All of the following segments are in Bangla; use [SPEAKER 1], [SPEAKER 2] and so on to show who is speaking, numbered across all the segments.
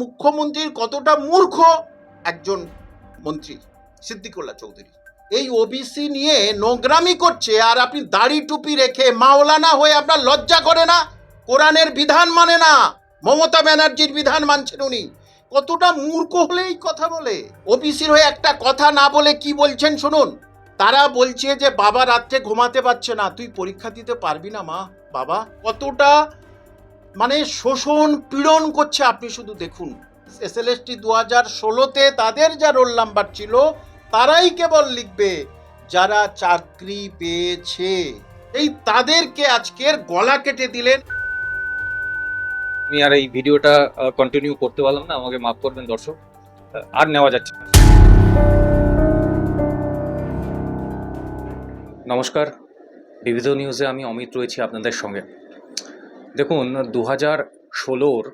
[SPEAKER 1] মুখ্যমন্ত্রীর কতটা মূর্খ? একজন মন্ত্রী, সিদ্দিকুল্লাহ চৌধুরী। এই ওবিসি নিয়ে নোংরামি করছে আর আপনি দাড়ি টুপি রেখে মাওলানা হয়ে আপনার লজ্জা করে না? কোরআনের বিধান মানে না। মমতা ব্যানার্জির বিধান মানছেন উনি। কতটা মূর্খ হলে এই কথা বলে? ওবিসির হয়ে একটা কথা না বলে কি বলছেন শুনুন। তারা বলছে যে বাবা রাত্রে ঘুমাতে পারছে না। তুই পরীক্ষা দিতে পারবি না মা। বাবা, কতটা মানে শোষণ পীড়ন করছে, আপনি শুধু দেখুন। এস এল এস টি দু হাজার ষোলোতে তাদের যা রোল নাম্বার ছিল, তারাই কেবল লিখবে, যারা চাকরি পেয়েছে। এই তাদেরকে আজকের গলা কেটে দিলেন।
[SPEAKER 2] আমি আর এই ভিডিওটা কন্টিনিউ করতে পারলাম না, আমাকে মাফ করবেন দর্শক। আর নেওয়া যাচ্ছে নমস্কার। বিবিধ নিউজে আমি অমিত রয়েছি আপনাদের সঙ্গে। দেখুন দু হাজার ষোলোর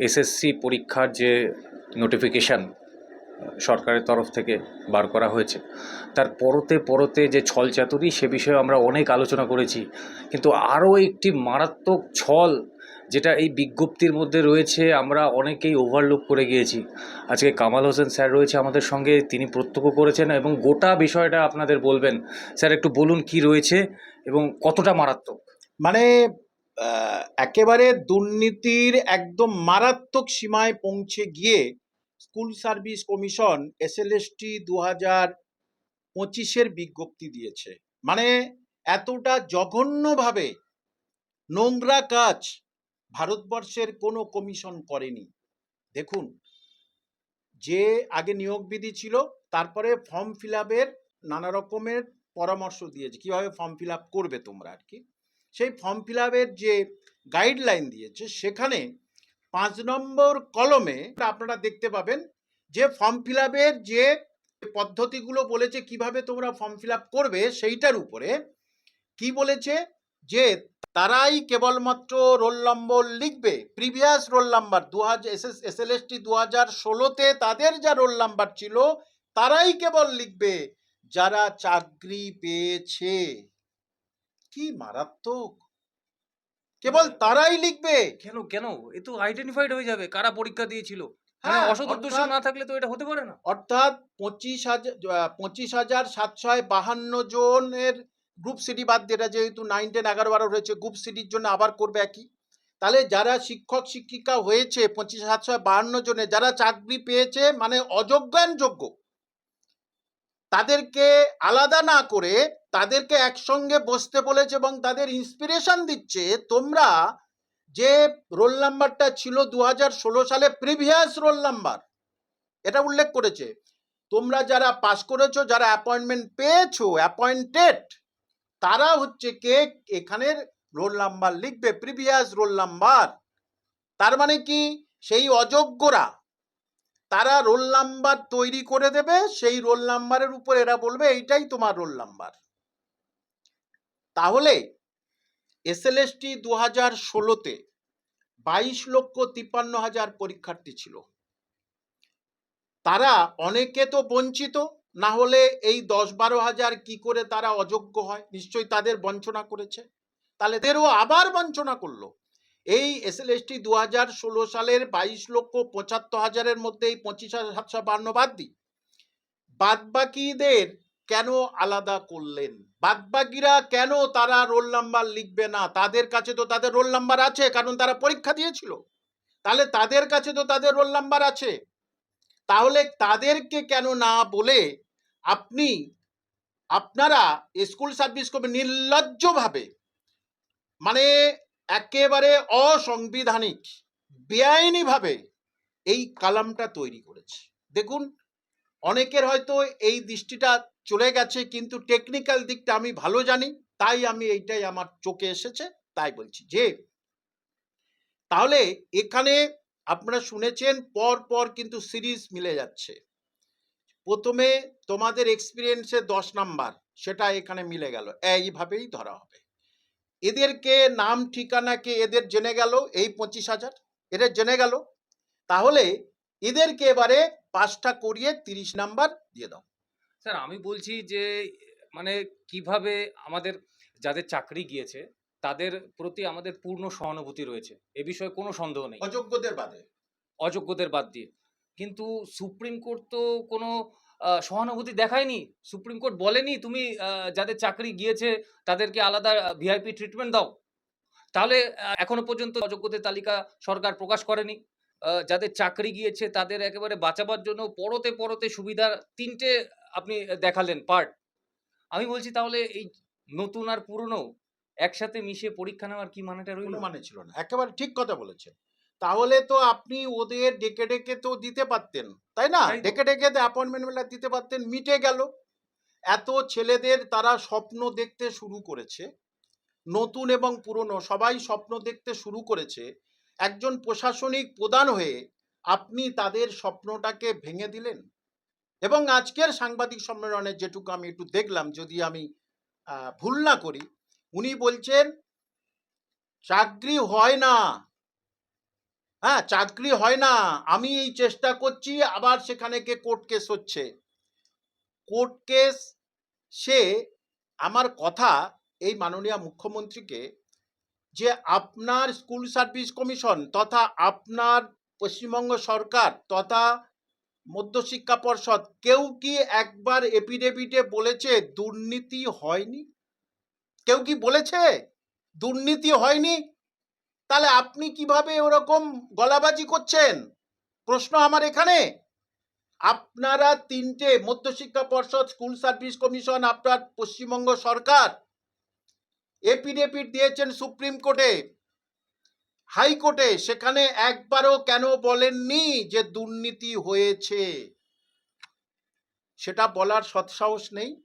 [SPEAKER 2] এসএসসি পরীক্ষার যে নোটিফিকেশান সরকারের তরফ থেকে বার করা হয়েছে, তার পরতে পরতে যে ছল চাতুরি, সে বিষয়ে আমরা অনেক আলোচনা করেছি। কিন্তু আরও একটি মারাত্মক ছল, যেটা এই বিজ্ঞপ্তির মধ্যে রয়েছে, আমরা অনেকেই ওভারলুক করে গিয়েছি। আজকে কামাল হোসেন স্যার রয়েছে আমাদের সঙ্গে, তিনি প্রত্যক্ষ করেছেন এবং গোটা বিষয়টা আপনাদের বলবেন। স্যার, একটু বলুন কি রয়েছে এবং কতটা মারাত্মক?
[SPEAKER 1] মানে একেবারে দুর্নীতির একদম মারাত্মক সীমায় পৌঁছে গিয়ে school service commission S L S T দু হাজার পঁচিশের বিজ্ঞপ্তি দিয়েছে। মানে এতটা জঘন্যভাবে নোংরা কাজ ভারতবর্ষের কোনো কমিশন করেনি। দেখুন, যে আগে নিয়োগ বিধি ছিল, তারপরে ফর্ম ফিল আপের নানা রকমের পরামর্শ দিয়েছে। কীভাবে ফর্ম ফিল আপ করবে তোমরা আর কি? সেই ফর্ম ফিল যে গাইডলাইন দিয়েছে, সেখানে পাঁচ নম্বর কলমে আপনারা দেখতে পাবেন যে ফর্ম ফিল যে পদ্ধতিগুলো বলেছে, কীভাবে তোমরা ফর্ম ফিল করবে সেইটার উপরে কি বলেছে যে তারাই কেবলমাত্র রোল নম্বর লিখবে প্রিভিয়াস রোল নাম্বার দু হাজার S S S L S T দু হাজার ষোলোতে তাদের যা রোল নাম্বার ছিল, তারাই কেবল লিখবে যারা চাকরি পেয়েছে। কি মারাত্মক? কেবল তারাই লিখবে।
[SPEAKER 2] কেন কেন? এ তো আইডেন্টিফাইড হয়ে যাবে কারা পরীক্ষা দিয়েছিল। মানে
[SPEAKER 1] হ্যাঁ,
[SPEAKER 2] অসৎ উদ্দেশ্য না থাকলে তো এটা হতে পারে না।
[SPEAKER 1] অর্থাৎ পঁচিশ হাজার পঁচিশ হাজার সাতশো বাহান্ন জনের গ্রুপ সিডি বাদ যেটা যেহেতু নাইন টেন এগারো বারো রয়েছে গ্রুপ সিডির জন্য আবার করবে একই। তাহলে যারা শিক্ষক শিক্ষিকা হয়েছে পঁচিশ সাতশো বাহান্ন জনে যারা চাকরি পেয়েছে মানে অযোগ্যান যোগ্য তাদেরকে আলাদা না করে তাদেরকে একসঙ্গে বসতে বলেছে এবং তাদের ইন্সপিরেশন দিচ্ছে, তোমরা যে রোল নাম্বারটা ছিল দু হাজার ষোলো সালে প্রিভিয়াস রোল নাম্বার এটা উল্লেখ করেছে। তোমরা যারা পাস করেছ, যারা অ্যাপয়েন্টমেন্ট পেয়েছ অ্যাপয়েন্টেড তারা হচ্ছে কে? এখানের রোল নাম্বার লিখবে প্রিভিয়াস রোল নাম্বার তার মানে কি? সেই অযোগ্যরা, তারা রোল নাম্বার তৈরি করে দেবে, সেই রোল নাম্বারের উপর এরা বলবে, এইটাই তোমার রোল নাম্বার তাহলে এস এল এস টি দু হাজার ষোলোতে বাইশ লক্ষ তিপ্পান্ন হাজার পরীক্ষার্থী ছিল। তারা অনেকে তো বঞ্চিত, না হলে এই দশ বারো হাজার কি করে তারা অযোগ্য হয়? নিশ্চয়ই তাদের বঞ্চনা করেছে। তাহলে এদেরও আবার বঞ্চনা করল। এই এস এল এস টি দু হাজার ষোলো সালের বাইশ লক্ষ পঁচাত্তর হাজারের মধ্যে এই পঁচিশ হাজার সাতশো বাদ দিই। বাদবাকিদের কেন আলাদা করলেন? বাদবাকিরা কেন তারা রোল নাম্বার লিখবে না? তাদের কাছে তো তাদের রোল নাম্বার আছে, কারণ তারা পরীক্ষা দিয়েছিল। তাহলে তাদের কাছে তো তাদের রোল নাম্বার আছে। তাহলে তাদেরকে কেন না বলে আপনি, আপনারা স্কুল সার্ভিস করবে নির্লজ্জভাবে মানে একেবারে অসাংবিধানিক, বেআইনিভাবে এই কালামটা তৈরি করেছে। দেখুন, অনেকের হয়তো এই দৃষ্টিটা চলে গেছে, কিন্তু টেকনিক্যাল দিকটা আমি ভালো জানি, তাই আমি এইটাই আমার চোখে এসেছে, তাই বলছি। যে, তাহলে এখানে আপনারা শুনেছেন পর পর কিন্তু সিরিজ মিলে যাচ্ছে। প্রথমে তোমাদের এক্সপিরিয়েন্সে দশ নাম্বার, সেটা এখানে মিলে গেল, এইভাবেই ধরা হবে। এদেরকে নাম, ঠিকানাকে এদের জেনে গেল, এই পঁচিশ হাজার, এদের জেনে গেল। তাহলে এদেরকে এবারে পাঁচটা করিয়ে তিরিশ নাম্বার দিয়ে দাও।
[SPEAKER 2] স্যার আমি বলছি যে মানে কীভাবে আমাদের যাদের চাকরি গিয়েছে তাদের প্রতি আমাদের পূর্ণ সহানুভূতি রয়েছে এ বিষয়ে কোনো সন্দেহ নেই।
[SPEAKER 1] অযোগ্যদের বাদে।
[SPEAKER 2] অযোগ্যদের বাদ দিয়ে। কিন্তু সুপ্রিম কোর্ট তো কোনো সহানুভূতি দেখায়নি। সুপ্রিম কোর্ট বলেনি তুমি যাদের চাকরি গিয়েছে তাদেরকে আলাদা ভিআইপি ট্রিটমেন্ট দাও। তাহলে এখনও পর্যন্ত অযোগ্যদের তালিকা সরকার প্রকাশ করেনি। যাদের চাকরি গিয়েছে তাদের একেবারে বাঁচাবার জন্য পরতে পরতে সুবিধার তিনটে আপনি দেখালেন পার্ট আমি বলছি তাহলে এই নতুন আর পুরনো একসাথে মিশিয়ে পরীক্ষা নেওয়ার কি মানেটা রইল?
[SPEAKER 1] মানে ছিল না। একেবারে ঠিক কথা বলেছেন। তাহলে তো আপনি ওদের ডেকে ডেকে তো দিতে পারতেন তাই না? ডেকে ডেকে অ্যাপয়েন্টমেন্ট বেলা দিতে পারতেন মিটে গেল। এত ছেলেদের তারা স্বপ্ন দেখতে শুরু করেছে নতুন এবং পুরনো সবাই স্বপ্ন দেখতে শুরু করেছে। একজন প্রশাসনিক প্রধান হয়ে আপনি তাদের স্বপ্নটাকে ভেঙে দিলেন? এবং আজকের সাংবাদিক সম্মেলনে যেটুকু আমি একটু দেখলাম, যদি আমি ভুল না করি, উনি বলছেন, চাকরি হয় না। হ্যাঁ চাকরি হয় না। আমি এই চেষ্টা করছি, আবার সেখানে কে কোর্ট কেস হচ্ছে। কোর্ট কেস, সে আমার কথা এই মাননীয় মুখ্যমন্ত্রীকে যে আপনার স্কুল সার্ভিস কমিশন তথা আপনার পশ্চিমবঙ্গ সরকার তথা মধ্যশিক্ষা পর্ষদ, কেউ কি একবার এপিডেভিটে বলেছে দুর্নীতি হয়নি? কেউ কি বলেছে দুর্নীতি হয়নি? তাহলে আপনি কীভাবে ওরকম গলাবাজি করছেন? প্রশ্ন আমার এখানে। আপনারা তিনটে, মধ্যশিক্ষা পর্ষদ, স্কুল সার্ভিস কমিশন, আপনার পশ্চিমবঙ্গ সরকার এপিডেভিট দিয়েছেন সুপ্রিম কোর্টে। হাইকোর্টে সেখানে একবারও কেন বলেননি যে দুর্নীতি হয়েছে? সেটা বলার সৎসাহস নেই।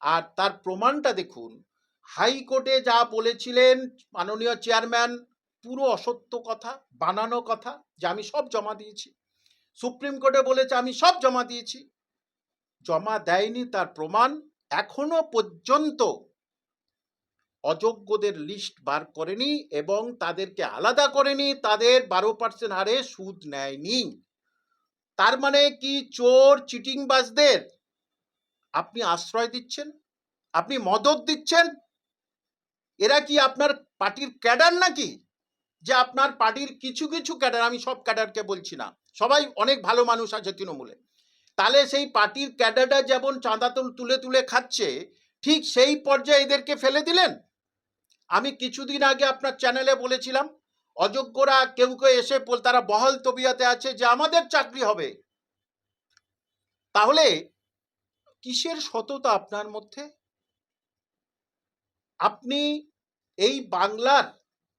[SPEAKER 1] আর তার প্রমাণটা দেখুন, হাইকোর্টে যা বলেছিলেন মাননীয় চেয়ারম্যান, পুরো অসত্য কথা, বানানো কথা, যে আমি সব জমা দিয়েছি। সুপ্রিম কোর্টে বলেছে, আমি সব জমা দিয়েছি। জমা দেয়নি তার প্রমাণ, এখনও পর্যন্ত অযোগ্যদের লিস্ট বার করেনি এবং তাদেরকে আলাদা করেনি, তাদের বারো পার্সেন্ট হারে সুদ নেয়নি। তার মানে কি চোর, চিটিংবাজদের? আপনি আশ্রয় দিচ্ছেন? আপনি মদত দিচ্ছেন? এরা কি আপনার পার্টির ক্যাডার নাকি? যে আপনার পার্টির কিছু কিছু ক্যাডার, আমি সব ক্যাডারকে বলছি না, সবাই অনেক ভালো মানুষ আছে তৃণমূলে। তাহলে সেই পার্টির ক্যাডারটা যেমন চাঁদা তুলে তুলে খাচ্ছে, ঠিক সেই পর্যায়ে এদেরকে ফেলে দিলেন? আমি কিছুদিন আগে আপনার চ্যানেলে বলেছিলাম, অযোগ্যরা কেউ কেউ এসে তারা বহাল তবিয়াতে আছে যে আমাদের চাকরি হবে। তাহলে কিসের সততা আপনার মধ্যে? আপনি এই বাংলার,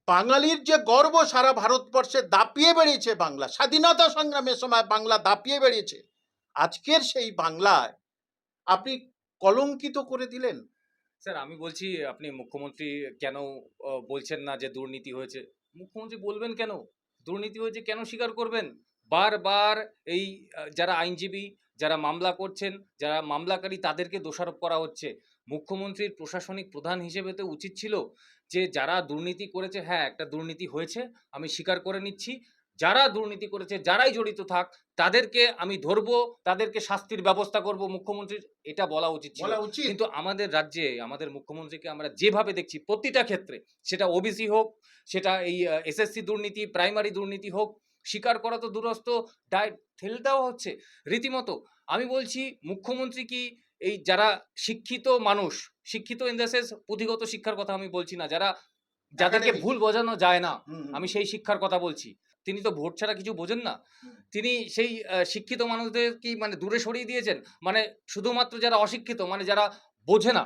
[SPEAKER 1] বাঙালির যে গর্ব সারা ভারতবর্ষে দাপিয়ে বেরিয়েছে বাংলা, স্বাধীনতা সংগ্রামের সময় বাংলা দাপিয়ে বেরিয়েছে আজকের সেই বাংলায় আপনি কলঙ্কিত করে দিলেন।
[SPEAKER 2] স্যার, আমি বলছি, আপনি মুখ্যমন্ত্রী কেন বলছেন না যে দুর্নীতি হয়েছে? মুখ্যমন্ত্রী বলবেন কেন? দুর্নীতি হয়েছে কেন স্বীকার করবেন? বারবার এই যারা আইনজীবী, যারা মামলা করছেন, যারা মামলাকারী, তাদেরকে দোষারোপ করা হচ্ছে। মুখ্যমন্ত্রীর প্রশাসনিক প্রধান হিসেবে তো উচিত ছিল যে, যারা দুর্নীতি করেছে হ্যাঁ একটা দুর্নীতি হয়েছে, আমি স্বীকার করে নিচ্ছি। যারা দুর্নীতি করেছে যারাই জড়িত থাক তাদেরকে আমি ধরবো তাদেরকে শাস্তির ব্যবস্থা করব মুখ্যমন্ত্রীর এটা বলা উচিত ছিল।
[SPEAKER 1] বলা উচিত।
[SPEAKER 2] কিন্তু আমাদের রাজ্যে আমাদের মুখ্যমন্ত্রীকে আমরা যেভাবে দেখছি প্রতিটা ক্ষেত্রে সেটা ওবিসি হোক সেটা এই এসএসসি দুর্নীতি প্রাইমারি দুর্নীতি হোক স্বীকার করা তো দূরস্থ ডায় ঠেল দেওয়া হচ্ছে। রীতিমতো আমি বলছি মুখ্যমন্ত্রী কি এই যারা শিক্ষিত মানুষ শিক্ষিত ইন দ্য সেন্স পুঁথিগত শিক্ষার কথা আমি বলছি না যারা যাদেরকে ভুল বোঝানো যায় না। আমি সেই শিক্ষার কথা বলছি। তিনি তো ভোট ছাড়া কিছু বোঝেন না। তিনি সেই শিক্ষিত মানুষদের কি মানে দূরে সরিয়ে দিয়েছেন? মানে শুধুমাত্র যারা অশিক্ষিত মানে যারা বোঝে না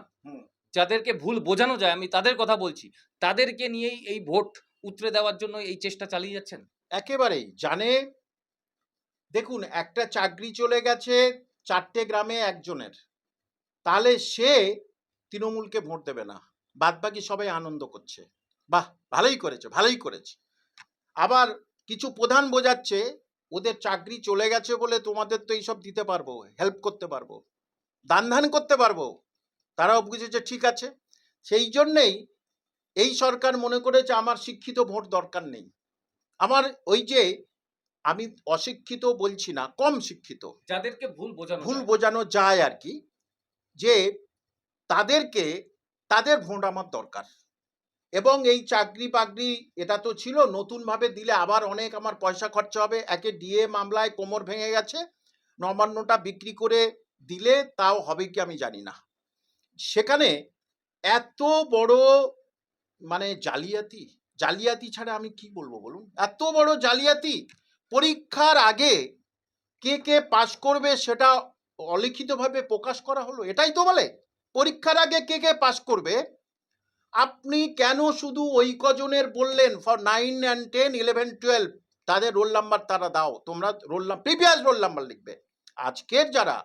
[SPEAKER 2] যাদেরকে ভুল বোঝানো যায় আমি তাদের কথা বলছি তাদেরকে নিয়েই এই ভোট উতরে দেওয়ার জন্য এই চেষ্টা চালিয়ে যাচ্ছেন?
[SPEAKER 1] একেবারেই জানে দেখুন একটা চাকরি চলে গেছে চারটে গ্রামে একজনের তাহলে সে তৃণমূলকে ভোট দেবে না বাদ বাকি সবাই আনন্দ করছে। বাহ ভালোই করেছে ভালোই করেছে। আবার কিছু প্রধান বোঝাচ্ছে ওদের চাকরি চলে গেছে বলে তোমাদের তো এইসব দিতে পারব হেল্প করতে পারব দান ধান করতে পারব তারাও বুঝেছে ঠিক আছে। সেই জন্যেই এই সরকার মনে করেছে আমার শিক্ষিত ভোট দরকার নেই। আমার ওই যে আমি অশিক্ষিত বলছি না কম শিক্ষিত।
[SPEAKER 2] যাদেরকে ভুল বোঝানো
[SPEAKER 1] ভুল বোঝানো যায় আর কি যে তাদেরকে তাদের ভোট আমার দরকার। এবং এই চাকরি বাকরি এটা তো ছিল, নতুনভাবে দিলে আবার অনেক আমার পয়সা খরচা হবে, একে ডিএ মামলায় কোমর ভেঙে গেছে, নবান্নটা বিক্রি করে দিলে তাও হবে কি আমি জানি না। সেখানে এত বড় মানে জালিয়াতি জালিয়াতি ছাড়া আমি কি বলব বলুন? এত বড় জালিয়াতি, পরীক্ষার আগে কে কে পাশ করবে সেটা অলিখিতভাবে প্রকাশ করা হলো, এটাই তো বলে। পরীক্ষার আগে কে কে পাশ করবে আপনি কেন শুধু ওই কজনের বললেন? For nine and ten eleven twelve তাদের রোল নাম্বার তারা দাও। তোমরা roll number previous roll number লিখবে। আজকের যারা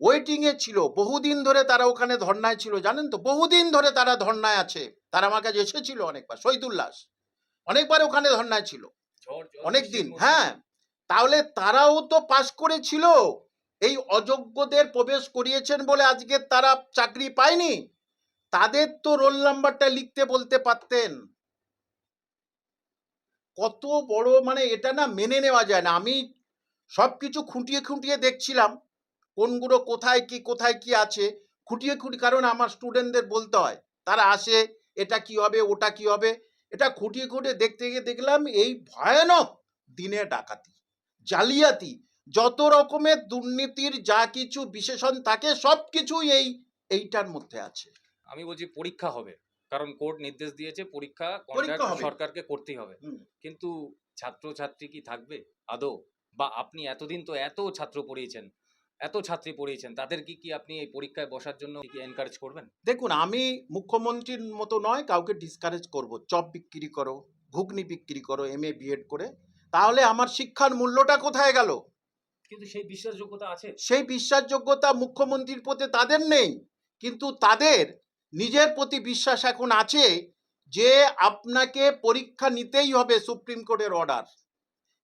[SPEAKER 1] ওয়েটিংয়ে ছিল বহুদিন ধরে তারা ওখানে ধর্নায় ছিল জানেন তো? বহুদিন ধরে তারা ধর্নায় আছে। তারা আমার কাছে এসেছিল অনেকবার শহীদুল্লাস অনেকবার ওখানে ধর্নায় ছিল। অনেক দিন হ্যাঁ। তাহলে তারাও তো পাশ করেছিল। এই অযোগ্যদের প্রবেশ করিয়েছেন বলে আজকে তারা চাকরি পায়নি। তাদের তো রোল নাম্বারটা লিখতে বলতে পারতেন। কত বড় মানে এটা না মেনে নেওয়া যায় না। আমি সব কিছু খুঁটিয়ে খুঁটিয়ে দেখছিলাম, কোনগুলো কোথায় কি কোথায় কি আছে। খুঁটিয়ে খুঁটি, কারণ আমার স্টুডেন্টদের বলতে হয়, তারা আসে, এটা কি হবে, ওটা কি হবে? এটা খুঁটিয়ে খুঁটিয়ে দেখতে গিয়ে দেখলাম, এই ভয়ানক দিনে ডাকাতি, জালিয়াতি, যত রকমের দুর্নীতির যা কিছু বিশেষণ থাকে সব কিছুই এই, এইটার মধ্যে আছে।
[SPEAKER 2] আমি বলছি পরীক্ষা হবে। কারণ কোর্ট নির্দেশ দিয়েছে পরীক্ষা সরকারকে করতেই হবে। কিন্তু ছাত্র ছাত্রী কি থাকবে? আদৌ? বা আপনি এতদিন তো এত ছাত্র পড়িয়েছেন এত ছাত্রী পড়িয়েছেন তাদের কি কি আপনি এই পরীক্ষায় বসার জন্য কি এনকারেজ করবেন?
[SPEAKER 1] দেখুন আমি মুখ্যমন্ত্রীর মতো নয় কাউকে ডিসকারেজ করব। চপ বিক্রি করো ঘুগনি বিক্রি করো এম এ বিএড করে। তাহলে আমার শিক্ষার মূল্যটা কোথায় গেল?
[SPEAKER 2] কিন্তু সেই বিশ্বাসযোগ্যতা আছে।
[SPEAKER 1] সেই বিশ্বাসযোগ্যতা মুখ্যমন্ত্রীর প্রতি তাদের নেই। কিন্তু তাদের নিজের প্রতি বিশ্বাস এখন আছে যে আপনাকে পরীক্ষা নিতেই হবে সুপ্রিম কোর্টের অর্ডার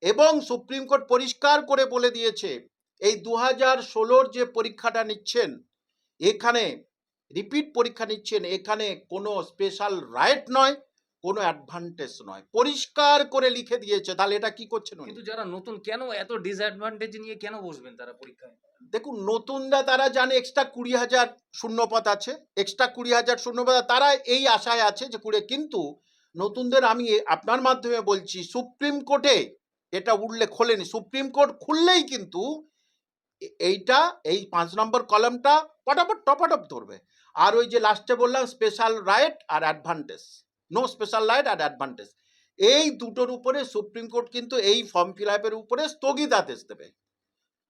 [SPEAKER 1] এবং সুপ্রিম কোর্ট পরিষ্কার করে বলে দিয়েছে, এই দু হাজার ষোলোর যে পরীক্ষাটা নিচ্ছেন, এখানে রিপিট পরীক্ষা নিচ্ছেন, এখানে কোনো স্পেশাল রাইট নয়। কোনো অ্যাডভান্টেজ নয়। পরিষ্কার করে লিখে দিয়েছে তাহলে এটা কি করছেন?
[SPEAKER 2] কিন্তু যারা নতুন কেন এত ডিসঅ্যাডভান্টেজ নিয়ে কেন বসবেন তারা পরীক্ষায়?
[SPEAKER 1] দেখুন নতুনরা তারা জানে এক্সট্রা কুড়ি হাজার শূন্যপদ আছে এক্সট্রা কুড়ি হাজার শূন্যপদ তারা এই আশায় আছে যে কুড়ি কিন্তু নতুনদের আমি আপনার মাধ্যমে বলছি সুপ্রিম কোর্টে এটা উল্লেখ খোলেনি সুপ্রিম কোর্ট খুললেই কিন্তু এইটা এই পাঁচ নম্বর কলমটা পটাপট টপাটপ ধরবে। আর ওই যে লাস্টে বললাম স্পেশাল রাইট আর অ্যাডভান্টেজ নো স্পেশাল রাইট আর অ্যাডভান্টেজ এই দুটোর উপরে সুপ্রিম কোর্ট কিন্তু এই ফর্ম ফিল আপের উপরে স্থগিতাদেশ দেবে।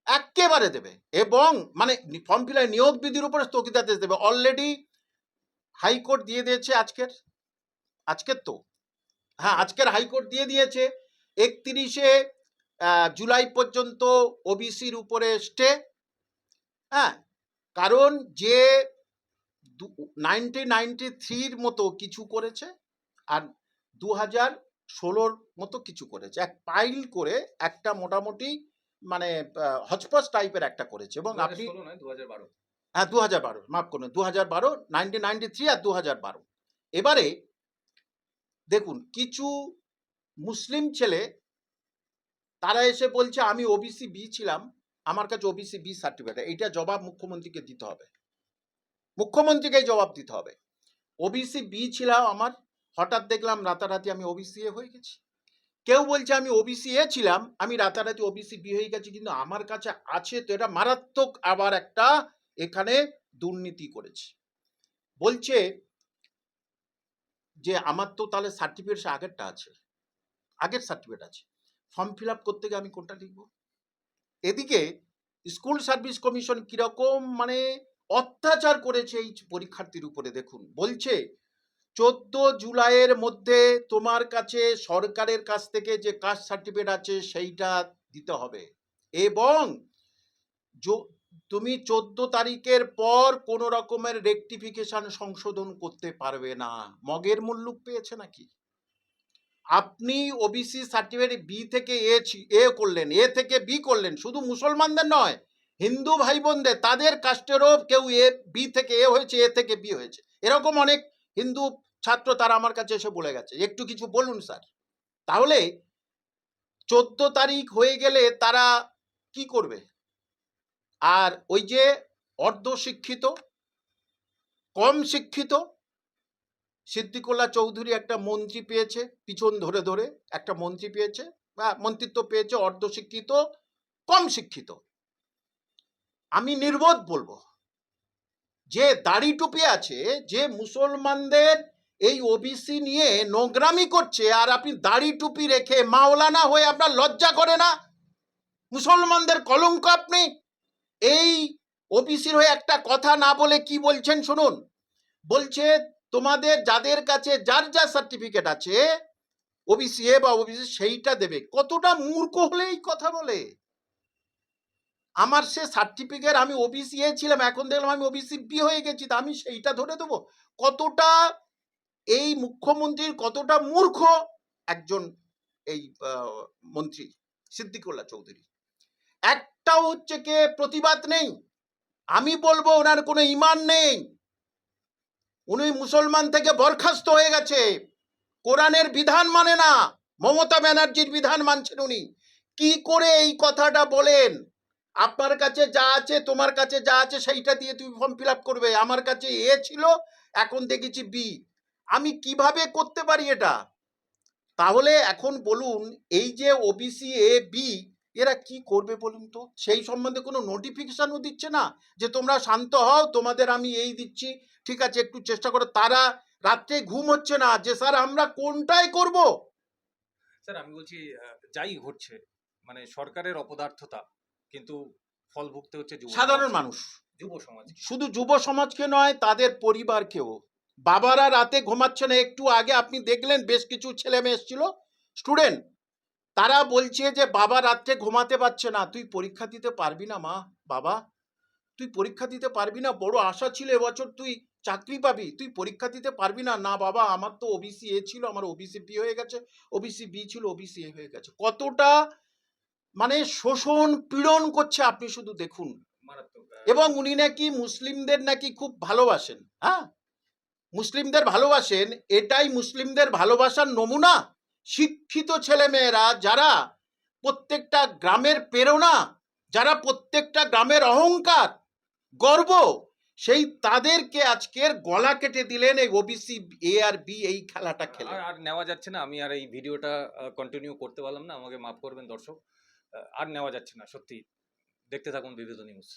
[SPEAKER 1] একেবারে দেবে। এবং মানে ফর্ম ফিল নিয়োগ বিধির উপরে স্থগিতাদেশ দেবে। অলরেডি হাইকোর্ট দিয়ে দিয়েছে আজকের। আজকের তো। হ্যাঁ আজকের হাইকোর্ট দিয়ে দিয়েছে। একত্রিশে জুলাই পর্যন্ত ওবিসির উপরে স্টে হ্যাঁ কারণ যে নাইনটিন নাইনটি থ্রির মতো কিছু করেছে আর দু হাজার ষোলোর মতো কিছু করেছে। এক পাইল করে একটা মোটামুটি মানে হচপচ টাইপের একটা করেছে এবং আপনি হ্যাঁ দু হাজার বারো। মাফ করুন দু হাজার বারো নাইনটিন নাইনটি থ্রি আর দু হাজার বারো। এবারে দেখুন কিছু মুসলিম ছেলে তারা এসে বলছে আমি ওবিসি বি ছিলাম আমার কাছে ওবিসি বি সার্টিফিকেট এইটা জবাব মুখ্যমন্ত্রীকে দিতে হবে। মুখ্যমন্ত্রীকেই জবাব দিতে হবে। ওবিসি বি ছিলাম আমার হঠাৎ দেখলাম রাতারাতি আমি ওবিসি এ হয়ে গেছি। কেউ বলছে আমি ওবিসি এ ছিলাম, আমি রাতারাতি ওবিসি বি হয়ে গেছি, কিন্তু আমার কাছে আছে তো এটা মারাত্মক আবার একটা এখানে দুর্নীতি করেছে। বলছে যে আমার তো তাহলে সার্টিফিকেট আগেরটা আছে, আগের সার্টিফিকেট আছে। ফর্ম ফিল আপ করতে গিয়ে আমি কোনটা লিখব? এদিকে স্কুল সার্ভিস কমিশন কীরকম মানে অত্যাচার করেছে এই পরীক্ষার্থীর উপরে, দেখুন। বলছে চোদ্দ জুলাইয়ের মধ্যে তোমার কাছে সরকারের কাছ থেকে যে কাস্ট সার্টিফিকেট আছে সেইটা দিতে হবে। এবং তুমি চোদ্দ তারিখের পর কোনো রকমের রেকটিফিকেশন সংশোধন করতে পারবে না। মগের মুল্লুক পেয়েছে নাকি? আপনি ওবিসি সার্টিফিকেট বি থেকে এ এ করলেন, এ থেকে বি করলেন, শুধু মুসলমানদের নয়, হিন্দু ভাই বোনদের তাদের কাস্টেরও কেউ এ, বি থেকে এ হয়েছে, এ থেকে বি হয়েছে। এরকম অনেক হিন্দু ছাত্র তারা আমার কাছে এসে বলে গেছে, একটু কিছু বলুন স্যার। তাহলে চোদ্দ তারিখ হয়ে গেলে তারা কি করবে? আর ওই যে অর্ধ শিক্ষিত কম শিক্ষিত, সিদ্দিকুল্লাহ চৌধুরী একটা মন্ত্রী পেয়েছে, পিছন ধরে ধরে একটা মন্ত্রী পেয়েছে, বা মন্ত্রিত্ব পেয়েছে অর্ধশিক্ষিত, কম শিক্ষিত। আমি নির্বোধ বলব। যে দাড়ি টুপি আছে, যে মুসলমানদের এই ওবিসি নিয়ে নোংরামি করছে, আর আপনি দাড়ি টুপি রেখে মাওলানা হয়ে আপনার লজ্জা করে না? মুসলমানদের কলঙ্ক আপনি? এই ওবিসির হয়ে একটা কথা না বলে কি বলছেন শুনুন। বলছে, তোমাদের যাদের কাছে যার যা সার্টিফিকেট আছে ওবিসি এ বা ওবিসি সেইটা দেবে। কতটা মূর্খ হলে এই কথা বলে। আমার সে সার্টিফিকেট আমি ওবিসি এ ছিলাম, এখন দেখলাম আমি ওবিসি বি হয়ে গেছি, তা আমি সেইটা ধরে দেবো? কতটা এই মুখ্যমন্ত্রীর কতটা মূর্খ একজন এই মন্ত্রী, সিদ্দিকুল্লাহ চৌধুরী? একটাও হচ্ছে কে প্রতিবাদ নেই। আমি বলব ওনার কোনো ইমান নেই। উনি মুসলমান থেকে বরখাস্ত হয়ে গেছে। কোরআনের বিধান মানে না। মমতা ব্যানার্জির বিধান মানছেন উনি। কি করে এই কথাটা বলেন? আপনার কাছে যা আছে, তোমার কাছে যা আছে, সেইটা দিয়ে তুমি ফর্ম ফিল করবে। আমার কাছে এ ছিল, এখন দেখেছি বি আমি কীভাবে করতে পারি এটা? তাহলে এখন বলুন, এই যে ওবিসি এ বি এরা কি করবে বলুন তো? সেই সম্বন্ধে কোনো নোটিফিকেশনও দিচ্ছে না যে তোমরা শান্ত হও, তোমাদের আমি এই দিচ্ছি, ঠিক আছে, একটু চেষ্টা করো। তারা রাত্রে ঘুম হচ্ছে না যে, স্যার, আমরা কোনটাই করব?
[SPEAKER 2] স্যার, আমি বলছি যাই ঘটছে মানে সরকারের অপদার্থতা। কিন্তু ফল ভুগতে হচ্ছে
[SPEAKER 1] সাধারণ মানুষ।
[SPEAKER 2] যুব সমাজ
[SPEAKER 1] শুধু যুব সমাজকে নয় তাদের পরিবারকেও বাবারা রাতে ঘুমাচ্ছে না একটু আগে আপনি দেখলেন বেশ কিছু ছেলে মেয়ে এসেছিল। স্টুডেন্ট তারা বলছে যে বাবা রাত্রে ঘুমাতে পারছে না। তুই পরীক্ষা দিতে পারবি না মা বাবা। তুই পরীক্ষা দিতে পারবি না বড় আশা ছিল এবছর তুই চাকরি পাবি। তুই পরীক্ষা দিতে পারবি না। না বাবা আমার তো ওবিসি এ ছিল আমার ওবিসি বি হয়ে গেছে। ওবিসি বি ছিল ওবিসি এ হয়ে গেছে। কতটা মানে শোষণ পীড়ন করছে আপনি শুধু দেখুন। এবং উনি নাকি মুসলিমদের নাকি খুব ভালোবাসেন হ্যাঁ? মুসলিমদের ভালোবাসেন এটাই মুসলিমদের ভালোবাসার নমুনা। শিক্ষিত ছেলেমেয়েরা যারা প্রত্যেকটা গ্রামের প্রেরণা যারা প্রত্যেকটা গ্রামের অহংকার গর্ব সেই তাদেরকে আজকের গলা কেটে দিলেন এই ওবিসি এ আর বি এই খেলাটা খেলে
[SPEAKER 2] আর- নেওয়া যাচ্ছে না আমি আর এই ভিডিওটা কন্টিনিউ করতে পারলাম না আমাকে মাফ করবেন দর্শক। আর নেওয়া যাচ্ছে না সত্যি। দেখতে থাকুন বিবিধ নিউজ